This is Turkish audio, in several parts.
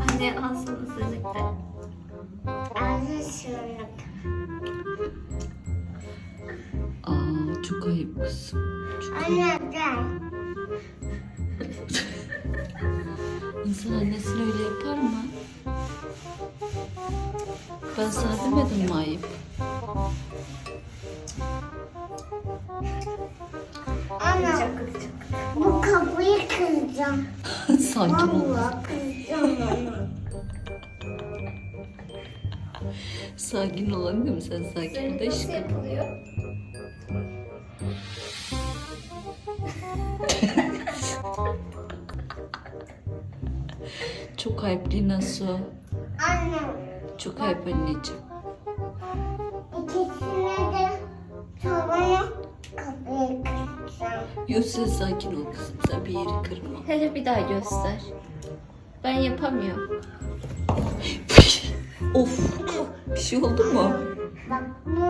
Anne al sana ısırık da. Ağzı ısırık. Aa çok ayıp kızım. Çok Anne gel. İnsan annesini öyle yapar mı? Ben sana demedim mi ayıp? Ana, bu kapıyı kıracağım. Sakin ol. Sakin ol annem sen sakin Nasıl aşkım. yapılıyor? Çok ayıp Lina Su. Anne Çok ayıp anneciğim. de sonra sen sakin ol kızım. Sen bir yeri kırma. Hele bir daha göster. Ben yapamıyorum. of. Bir şey oldu mu? Bak bu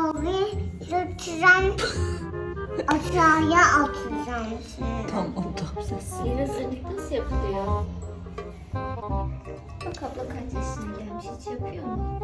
havayı tutacağım. Aşağıya atacağım şimdi. Tamam tamam ses. Yeni hazırlık nasıl yapılıyor? Bak abla kaç yaşına gelmiş hiç yapıyor mu?